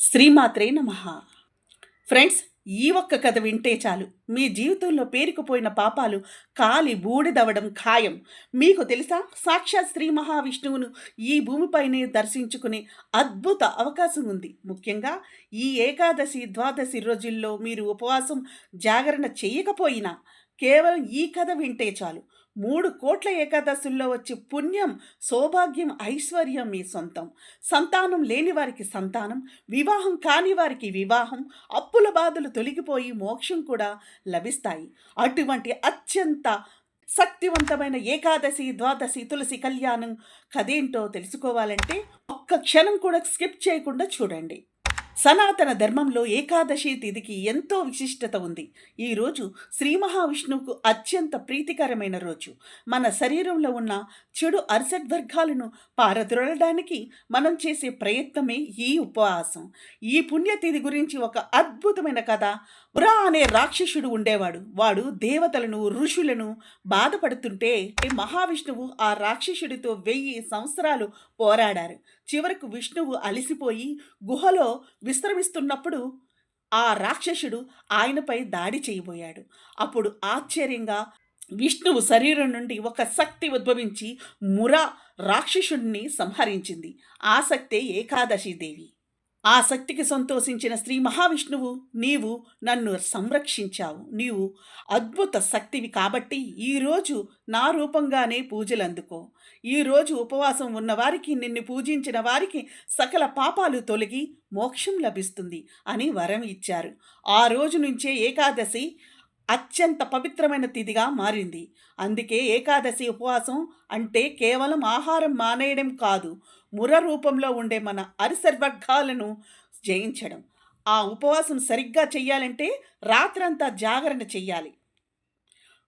శ్రీమాత్రే నమ. ఫ్రెండ్స్ ఈ ఒక్క కథ వింటే చాలు. మీ జీవితంలో పేరుకుపోయిన పాపాలు కాలి బూడిదవడం ఖాయం. మీకు తెలుసా? సాక్షాత్ శ్రీ మహావిష్ణువును ఈ భూమిపైనే దర్శించుకునే అద్భుత అవకాశం ఉంది. ముఖ్యంగా ఈ ఏకాదశి ద్వాదశి రోజుల్లో మీరు ఉపవాసం జాగరణ చేయకపోయినా కేవలం ఈ కథ వింటే చాలు. మూడు కోట్ల ఏకాదశుల్లో వచ్చే పుణ్యం సౌభాగ్యం ఐశ్వర్యం మీ సొంతం. సంతానం లేని వారికి సంతానం వివాహం కాని వారికి వివాహం అప్పుల బాధలు తొలగిపోయి మోక్షం కూడా లభిస్తాయి. అటువంటి అత్యంత శక్తివంతమైన ఏకాదశి ద్వాదశి తులసి కళ్యాణం కదేంటో తెలుసుకోవాలంటే ఒక్క క్షణం కూడా స్కిప్ చేయకుండా చూడండి. సనాతన ధర్మంలో ఏకాదశి తిథికి ఎంతో విశిష్టత ఉంది. ఈ రోజు శ్రీ మహావిష్ణువుకు అత్యంత ప్రీతికరమైన రోజు. మన శరీరంలో ఉన్న చెడు అర్సట్ వర్గాలను పారద్రోలడానికి మనం చేసే ప్రయత్నమే ఈ ఉపవాసం. ఈ పుణ్యతిథి గురించి ఒక అద్భుతమైన కథ. పురా అనే రాక్షసుడు ఉండేవాడు. వాడు దేవతలను ఋషులను బాధపడుతుంటే మహావిష్ణువు ఆ రాక్షసుడితో వెయ్యి సంవత్సరాలు పోరాడారు. చివరకు విష్ణువు అలిసిపోయి గుహలో విశ్రమిస్తున్నప్పుడు ఆ రాక్షసుడు ఆయనపై దాడి చేయబోయాడు. అప్పుడు ఆశ్చర్యంగా విష్ణువు శరీరం నుండి ఒక శక్తి ఉద్భవించి మురా రాక్షసుడిని సంహరించింది. ఆ శక్తే ఏకాదశి దేవి. ఆ శక్తికి సంతోషించిన శ్రీ మహావిష్ణువు నీవు నన్ను సంరక్షించావు. నీవు అద్భుత శక్తివి కాబట్టి ఈరోజు నా రూపంగానే పూజలు అందుకో. ఈరోజు ఉపవాసం ఉన్నవారికి నిన్ను పూజించిన వారికి సకల పాపాలు తొలగి మోక్షం లభిస్తుంది అని వరం ఇచ్చారు. ఆ రోజు నుంచే ఏకాదశి అత్యంత పవిత్రమైన తిథిగా మారింది. అందుకే ఏకాదశి ఉపవాసం అంటే కేవలం ఆహారం మానేయడం కాదు ముర రూపంలో ఉండే మన అరిసర్వర్గాలను జయించడం. ఆ ఉపవాసం సరిగ్గా చెయ్యాలంటే రాత్రంతా జాగరణ చెయ్యాలి.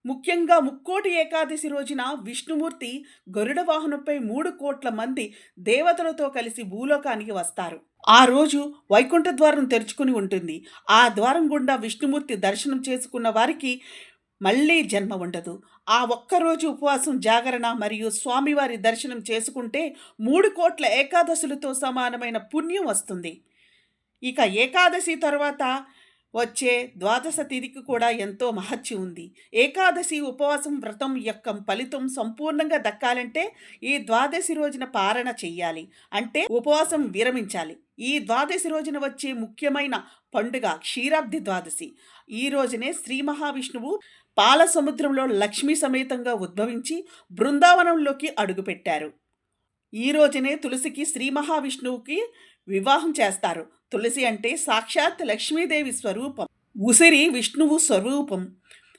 ముఖ్యంగా ముక్కోటి ఏకాదశి రోజున విష్ణుమూర్తి గరుడ వాహనంపై మూడు కోట్ల మంది దేవతలతో కలిసి భూలోకానికి వస్తారు. ఆ రోజు వైకుంఠ ద్వారం తెరుచుకుని ఉంటుంది. ఆ ద్వారం గుండా విష్ణుమూర్తి దర్శనం చేసుకున్న వారికి మళ్ళీ జన్మ ఉండదు. ఆ ఒక్కరోజు ఉపవాసం జాగరణ మరియు స్వామివారి దర్శనం చేసుకుంటే మూడు కోట్ల ఏకాదశులతో సమానమైన పుణ్యం వస్తుంది. ఇక ఏకాదశి తర్వాత వచ్చే ద్వాదశ తిథికి కూడా ఎంతో మహత్యం ఉంది. ఏకాదశి ఉపవాసం వ్రతం యొక్క ఫలితం సంపూర్ణంగా దక్కాలంటే ఈ ద్వాదశి రోజున పారణ చెయ్యాలి. అంటే ఉపవాసం విరమించాలి. ఈ ద్వాదశి రోజున వచ్చే ముఖ్యమైన పండుగ క్షీరాబ్ది ద్వాదశి. ఈ రోజునే శ్రీ మహావిష్ణువు పాల సముద్రంలో లక్ష్మీ సమేతంగా ఉద్భవించి బృందావనంలోకి అడుగుపెట్టారు. ఈ రోజునే తులసికి శ్రీ మహావిష్ణువుకి వివాహం చేస్తారు. తులసి అంటే సాక్షాత్ లక్ష్మీదేవి స్వరూపం. ఉసిరి విష్ణువు స్వరూపం.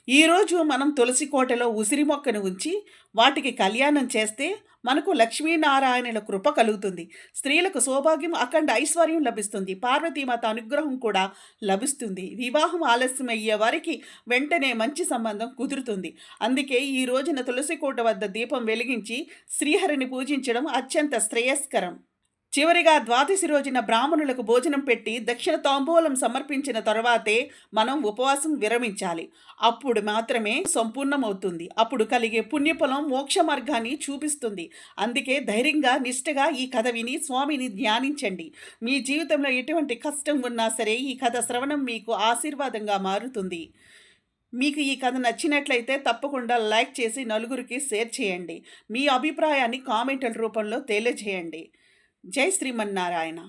ఈరోజు మనం తులసి కోటలో ఉసిరి మొక్కను ఉంచి వాటికి కళ్యాణం చేస్తే మనకు లక్ష్మీనారాయణుల కృప కలుగుతుంది. స్త్రీలకు సౌభాగ్యం అఖండ ఐశ్వర్యం లభిస్తుంది. పార్వతీమాత అనుగ్రహం కూడా లభిస్తుంది. వివాహం ఆలస్యం అయ్యే వారికి వెంటనే మంచి సంబంధం కుదురుతుంది. అందుకే ఈ రోజున తులసి కోట వద్ద దీపం వెలిగించి శ్రీహరిని పూజించడం అత్యంత శ్రేయస్కరం. చివరిగా ద్వాదశి రోజున బ్రాహ్మణులకు భోజనం పెట్టి దక్షిణ తాంబూలం సమర్పించిన తర్వాతే మనం ఉపవాసం విరమించాలి. అప్పుడు మాత్రమే సంపూర్ణమవుతుంది. అప్పుడు కలిగే పుణ్యఫలం మోక్ష మార్గాన్ని చూపిస్తుంది. అందుకే ధైర్యంగా నిష్ఠగా ఈ కథ విని స్వామిని ధ్యానించండి. మీ జీవితంలో ఎటువంటి కష్టం ఉన్నా సరే ఈ కథ శ్రవణం మీకు ఆశీర్వాదంగా మారుతుంది. మీకు ఈ కథ నచ్చినట్లయితే తప్పకుండా లైక్ చేసి నలుగురికి షేర్ చేయండి. మీ అభిప్రాయాన్ని కామెంట్ల రూపంలో తెలియజేయండి. జై శ్రీమన్నారాయణ